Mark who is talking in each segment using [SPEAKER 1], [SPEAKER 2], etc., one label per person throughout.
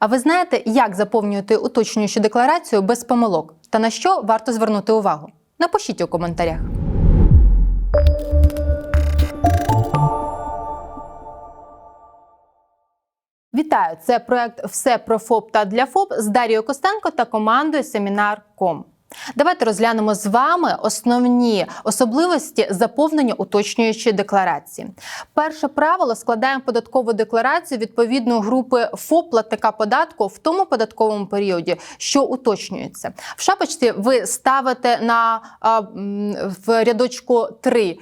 [SPEAKER 1] А ви знаєте, як заповнювати уточнюючу декларацію без помилок та на що варто звернути увагу? Напишіть у коментарях. Вітаю! Це проект Все про ФОП та для ФОП з Дарією Костенко та командою Семінар.ком. Давайте розглянемо з вами основні особливості заповнення уточнюючої декларації. Перше правило складаємо податкову декларацію відповідно групи ФОП платника податку в тому податковому періоді, що уточнюється. В шапочці ви ставите на в рядочку 3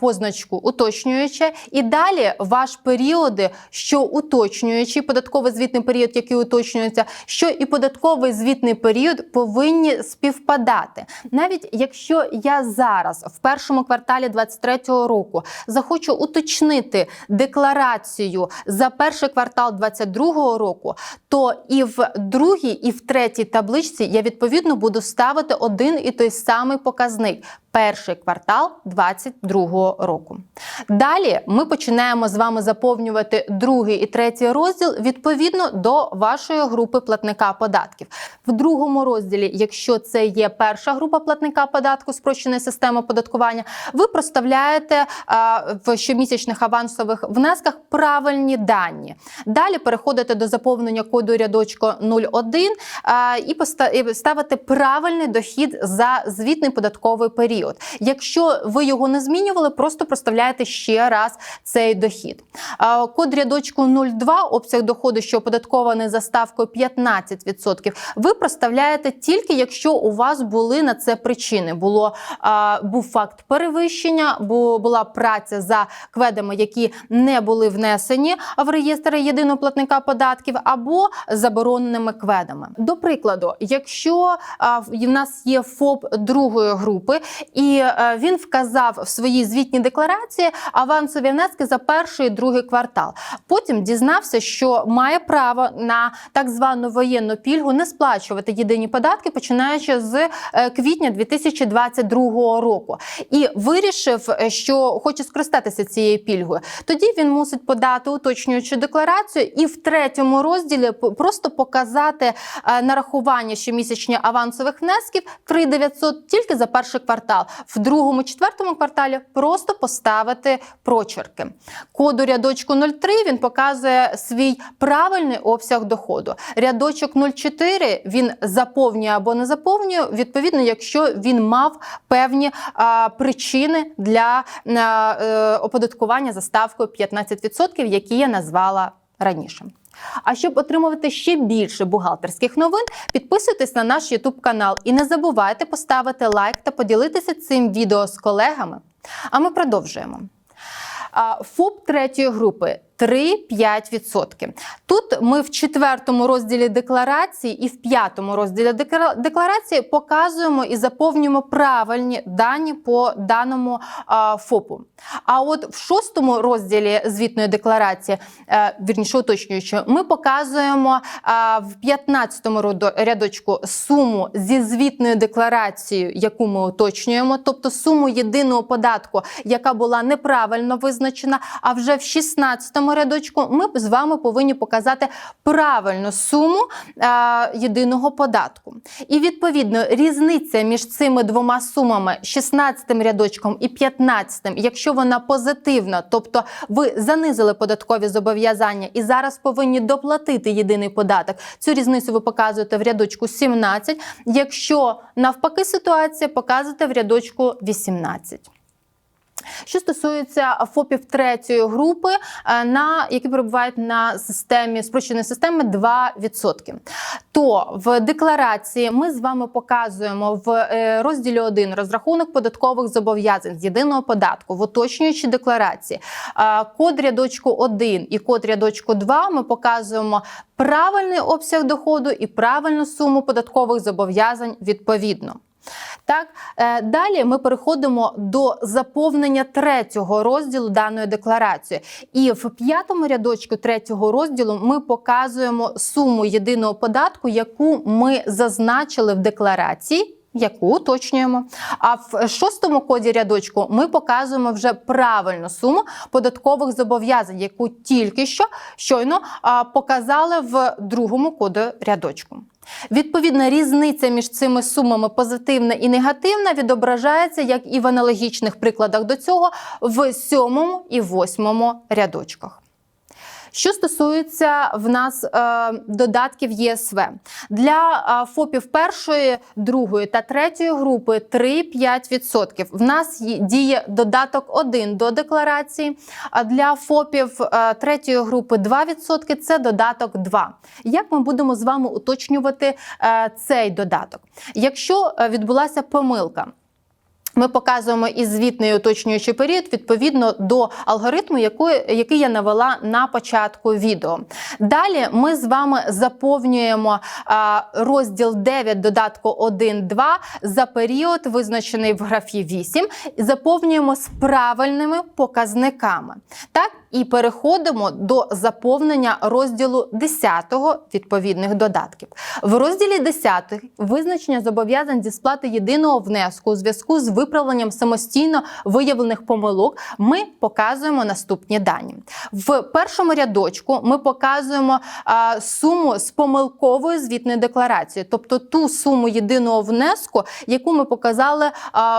[SPEAKER 1] позначку уточнююче, і далі ваш періоди, що уточнюючий податковий звітний період, який уточнюється, що і податковий звітний період повинні співпадати. Навіть якщо я зараз в першому кварталі 2023 року захочу уточнити декларацію за перший квартал 2022 року, то і в другій, і в третій табличці я відповідно буду ставити один і той самий показник. Перший квартал 2022 року. Далі ми починаємо з вами заповнювати другий і третій розділ відповідно до вашої групи платника податків. В другому розділі, якщо це є перша група платника податку спрощеної системи оподаткування, ви проставляєте в щомісячних авансових внесках правильні дані. Далі переходите до заповнення коду рядочку 01 а, і поста- і ставите правильний дохід за звітний податковий період. Якщо ви його не змінювали, просто проставляєте ще раз цей дохід. Код рядочку 02, обсяг доходу, що оподаткований за ставкою 15%, ви проставляєте тільки якщо у вас були на це причини. Було був факт перевищення, бу, була праця за кведами, які не були внесені в реєстр єдиного платника податків, або забороненими кведами. До прикладу, якщо в нас є ФОП другої групи, і е, він вказав в своїй звітній декларації авансові внески за перший і другий квартал. Потім дізнався, що має право на так звану воєнну пільгу не сплачувати єдині податки, починаючи з е, квітня 2022 року, і вирішив, е, що хоче скористатися цією пільгою. Тоді він мусить подати уточнюючу декларацію і в третьому розділі просто показати нарахування щомісячні авансових внесків 3900 тільки за перший квартал. В другому, четвертому кварталі просто поставити прочерки. Коду рядочку 03 він показує свій правильний обсяг доходу. Рядочок 04 він заповнює або не заповнює, відповідно, якщо він мав певні а, причини для а, е, оподаткування за ставкою 15%, які я назвала раніше. А щоб отримувати ще більше бухгалтерських новин, підписуйтесь на наш YouTube канал і не забувайте поставити лайк та поділитися цим відео з колегами. А ми продовжуємо. ФОП третьої групи 3-5%. Тут ми в четвертому розділі декларації і в п'ятому розділі декларації показуємо і заповнюємо правильні дані по даному ФОПу. А от в шостому розділі звітної декларації, е, вірніше уточнюючи, ми показуємо в 15-му рядочку суму зі звітною декларацією, яку ми уточнюємо, тобто суму єдиного податку, яка була неправильно визначена. А вже в 16-му рядочку ми з вами повинні показати правильну суму а, єдиного податку. І відповідно різниця між цими двома сумами, 16 рядочком і 15, якщо вона позитивна, тобто ви занизили податкові зобов'язання і зараз повинні доплатити єдиний податок. Цю різницю ви показуєте в рядочку 17. Якщо навпаки ситуація, показуєте в рядочку 18. Що стосується ФОПів третьої групи, е, на які перебувають на системі спрощеної системи 2%. То в декларації ми з вами показуємо в е, розділі 1 розрахунок податкових зобов'язань з єдиного податку в уточнюючій декларації. е, Код рядочку 1 і код рядочку 2 ми показуємо правильний обсяг доходу і правильну суму податкових зобов'язань відповідно. Так, е, далі ми переходимо до заповнення третього розділу даної декларації. І в п'ятому рядочку третього розділу ми показуємо суму єдиного податку, яку ми зазначили в декларації. яку уточнюємо. А в шостому коді рядочку ми показуємо вже правильну суму податкових зобов'язань, яку тільки що щойно показали в другому коду рядочку. Відповідна різниця між цими сумами позитивна і негативна відображається, як і в аналогічних прикладах до цього, в сьомому і восьмому рядочках. Що стосується в нас е, додатків ЄСВ для е, ФОПів першої, другої та третьої групи 3-5%. В нас діє додаток 1 до декларації. А для ФОПів е, третьої групи 2% – це додаток 2. Як ми будемо з вами уточнювати е, цей додаток? Якщо е, відбулася помилка. Ми показуємо і звітний уточнюючий період відповідно до алгоритму, якої- який я навела на початку відео. Далі ми з вами заповнюємо розділ 9 додатку 1.2 за період, визначений в графі 8, і заповнюємо з правильними показниками. Так, і переходимо до заповнення розділу 10 відповідних додатків. В розділі 10 визначення зобов'язань зі сплати єдиного внеску у зв'язку з виправленням самостійно виявлених помилок. Ми показуємо наступні дані. В першому рядочку ми показуємо суму з помилковою звітною декларацією, тобто ту суму єдиного внеску, яку ми показали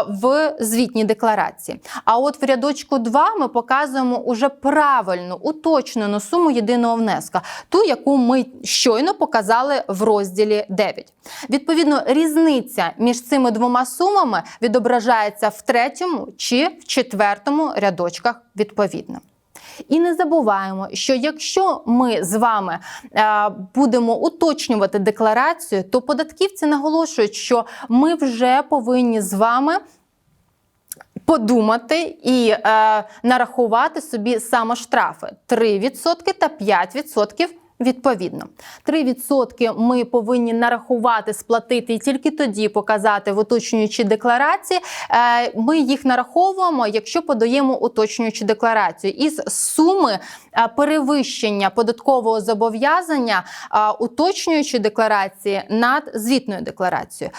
[SPEAKER 1] в звітній декларації. А от в рядочку 2 ми показуємо уже правильну уточнену суму єдиного внеска, ту, яку ми щойно показали в розділі 9. Відповідно, різниця між цими двома сумами відображається в третьому чи в четвертому рядочках відповідно. І не забуваємо, що якщо ми з вами е, будемо уточнювати декларацію, то податківці наголошують, що ми вже повинні з вами подумати і е, нарахувати собі самоштрафи. 3% та 5% Відповідно, 3% ми повинні нарахувати, сплатити і тільки тоді показати в уточнюючій декларації. Е, Ми їх нараховуємо, якщо подаємо уточнюючу декларацію із суми е, перевищення податкового зобов'язання е, уточнюючої декларації над звітною декларацією.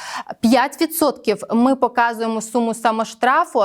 [SPEAKER 1] 5% ми показуємо суму самоштрафу.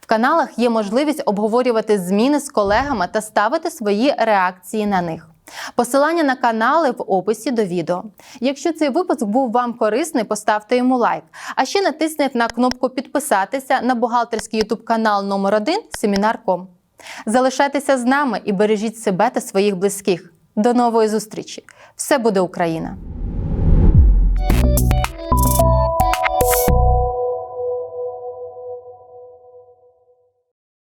[SPEAKER 1] В каналах є можливість обговорювати зміни з колегами та ставити свої реакції на них. Посилання на канали в описі до відео. Якщо цей випуск був вам корисний, поставте йому лайк. А ще натисніть на кнопку підписатися на бухгалтерський ютуб канал номер 1 Семінар.ком. Залишайтеся з нами і бережіть себе та своїх близьких. До нової зустрічі! Все буде Україна!